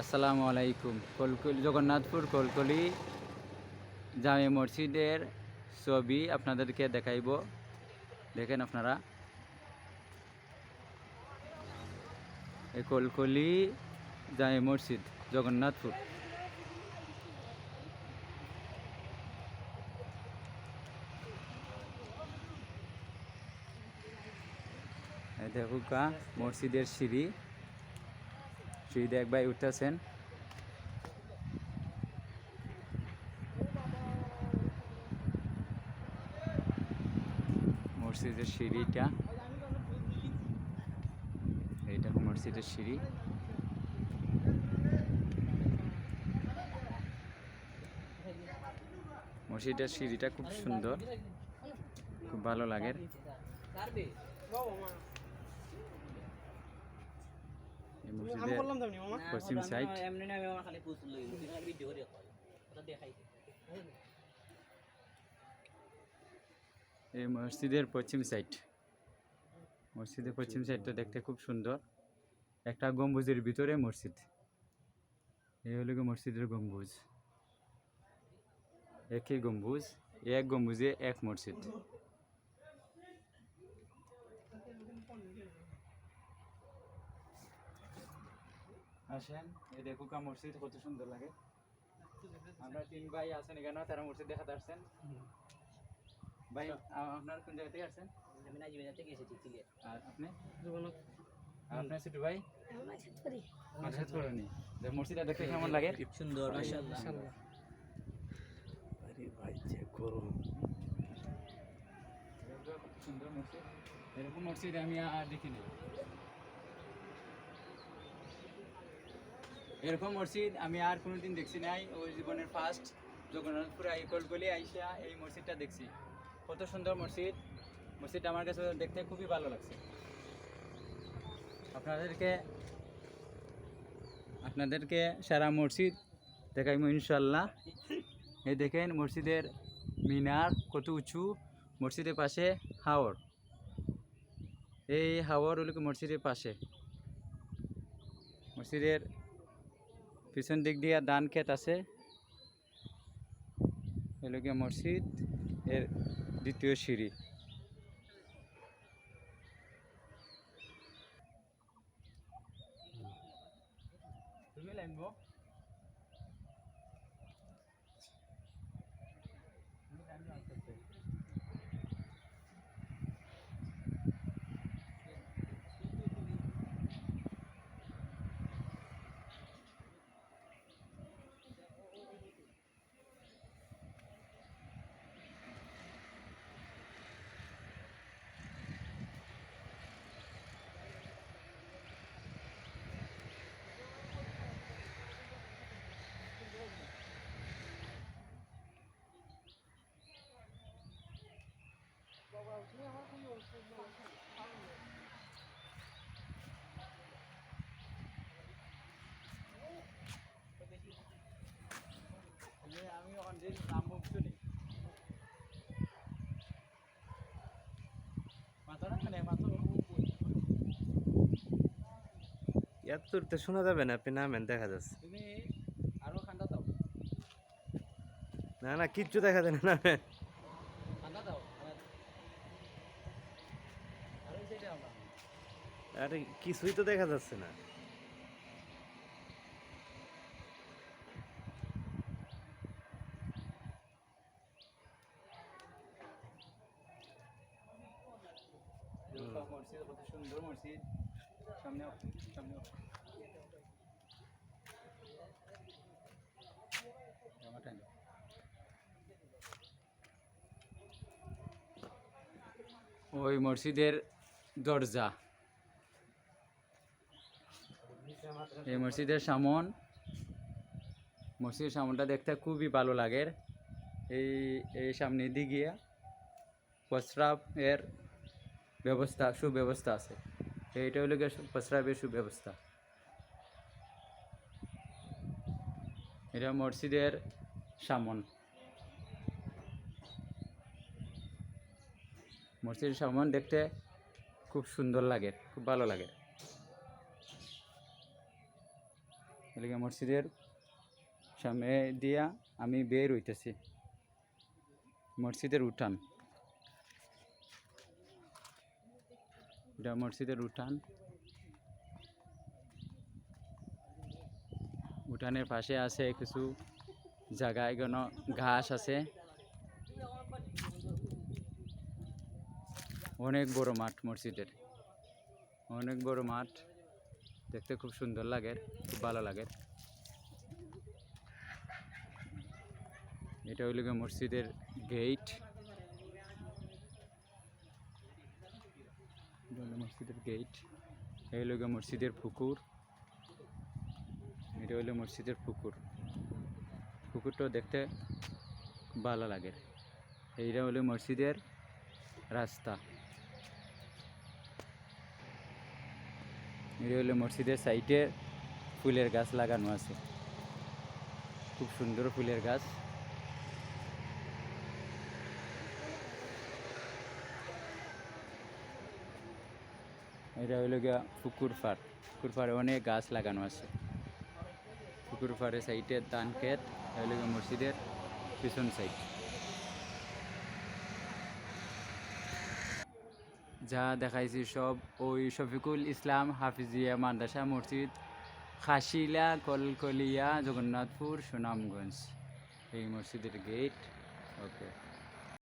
আসসালামু আলাইকুম। কলকলি জগন্নাথপুর কলকলি জামে মসজিদের ছবি আপনাদেরকে দেখাইব। দেখেন আপনারা। এই কলকলি জামে মসজিদ, জগন্নাথপুর। দেখুকা মসজিদের সিঁড়ি। সিঁড়ি এক ভাই, উঠতেছেন। মসজিদের সিঁড়িটা। এইটা মসজিদের সিঁড়ি। মসজিদের সিঁড়িটা খুব সুন্দর, খুব ভালো লাগে এই মসজিদের পশ্চিম সাইড এমনি না আমি আমার খালি পুতুল লই মুখে খালি ভিডিও করে কয়। ওটা দেখাইছে এই মসজিদের পশ্চিম সাইড। মসজিদের পশ্চিম সাইডটা দেখতে খুব সুন্দর। একটা গম্বুজের ভিতরে মসজিদ। এই হলো মসজিদের গম্বুজ। একই গম্বুজ এক গম্বুজে এক মসজিদ। আসেন এই দেখুকা মসজিদ কত সুন্দর লাগে। আমরা তিন ভাই আছেন এখানে তারা মসজিদ দেখাতে আসছেন। ভাই আপনার কোন জায়গা থেকে আসছেন? আমি না জীবনে থেকে এসেছি সিলেট আর আপনি? আপনার ছোট ভাই? মাসাদ করেনি যে মসজিদটা দেখতে কেমন লাগে? সুন্দর মাশাআল্লাহ। আরে ভাই সুন্দর মসজিদ এরকম মসজিদ আমি আর দেখিনি। এরকম মসজিদ আমি আর কোনোদিন দেখছি নাই। ওই জীবনের ফার্স্ট জগন্নাথপুর এই কলকলি আইসা এই মসজিদটা দেখছি। কত সুন্দর মসজিদ। মসজিদটা আমার কাছে দেখতে খুবই ভালো লাগছে। আপনাদেরকে আপনাদেরকে সারা মসজিদ দেখাইমো ইনশাল্লাহ এই দেখেন মসজিদের মিনার কত উঁচু। মসজিদের পাশে হাওর। এই হাওর হলো মসজিদের পাশে। মসজিদের পিছন দিক দিয়ে দান ক্ষেত আছে। হলো গিয়ে মসজিদ এর দ্বিতীয় সিঁড়ি। তুমি লাগবো তো শোনা যাবে না আপনি নামেন দেখা যাচ্ছে। তুমি আরও ঠান্ডা দাও। না না কিচ্ছু দেখা যায় না নামেন। ঠান্ডা দাও আরে কিছুই তো দেখা যাচ্ছে না। মসজিদ, কত সুন্দর মসজিদ। সামনে সামনে। ওই মসজিদের দরজা। এই মসজিদের সামন, মসজিদের সামনটা দেখতে খুবই ভালো লাগে। এই এই সামনে দিকে প্রস্রাব এর ব্যবস্থা, সুব্যবস্থা আছে। এইটা হলো গিয়ে প্রস্রাবের সুব্যবস্থা। এটা মসজিদের সামন। মসজিদের সামন দেখতে খুব সুন্দর লাগে, খুব ভালো লাগে। এলাকা মসজিদের সামনে দিয়া আমি বের হইতেছি। মসজিদের উঠান। এটা মসজিদের উঠান। উঠানের পাশে আছে কিছু জায়গায় কোনো ঘাস আছে। অনেক বড় মাঠ মসজিদের। অনেক বড় মাঠ। দেখতে খুব সুন্দর লাগে, খুব ভালো লাগে। এটা হইল মসজিদের গেট। হলো মসজিদের গেট এই গিয়ে মসজিদের পুকুর। এটা হইল মসজিদের পুকুর। পুকুরটাও দেখতে ভালো লাগে। এইটা হলো মসজিদের রাস্তা। এটা হলো মসজিদের সাইডে ফুলের গাছ লাগানো আছে। খুব সুন্দর ফুলের গাছ। এটা হইল গিয়া পুকুর পাড় পুকুর পাড়ে অনেক গাছ লাগানো আছে। পুকুর পাড়ে সাইডে ধান ক্ষেত হইল গিয়া মসজিদের পিছন সাইড যা দেখাইছি সব, ওই শফিকুল ইসলাম হাফিজিয়া মাদ্রাসা মসজিদ, খাসিলা কলকলিয়া জগন্নাথপুর সুনামগঞ্জ। এই মসজিদের গেট ওকে